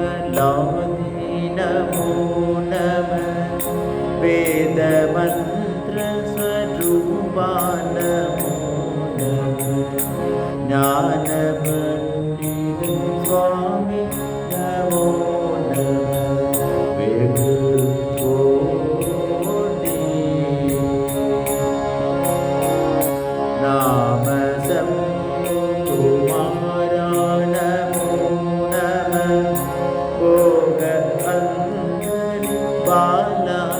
नादविन्दकलादि नमो नमः वेदमन्त्रस्वरूपा नमो नमः ज्ञानपण्डित स्वामी love.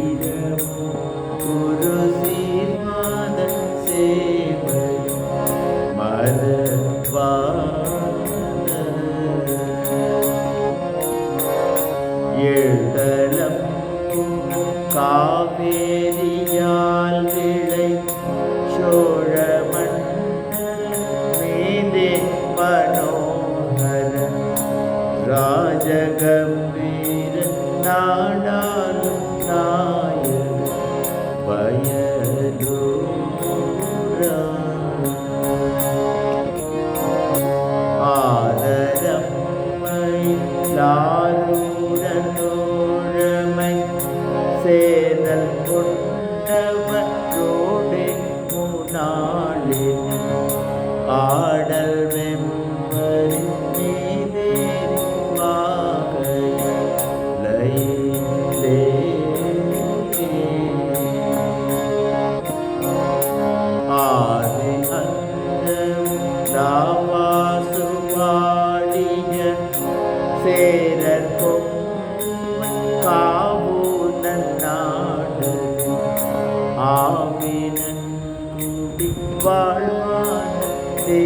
ஏழ்தளம் காவேரியால் விளை சோழமண் மேதே மனோகர ராஜகம்பீர நாடாலும் நாயர் பயதூரா ஆதரம் மைலா கொண்டவரோடே முனாளின் ஆடல் வெம்பரி மீதேறி ஆதி அந்தம் வாழ்வான் தே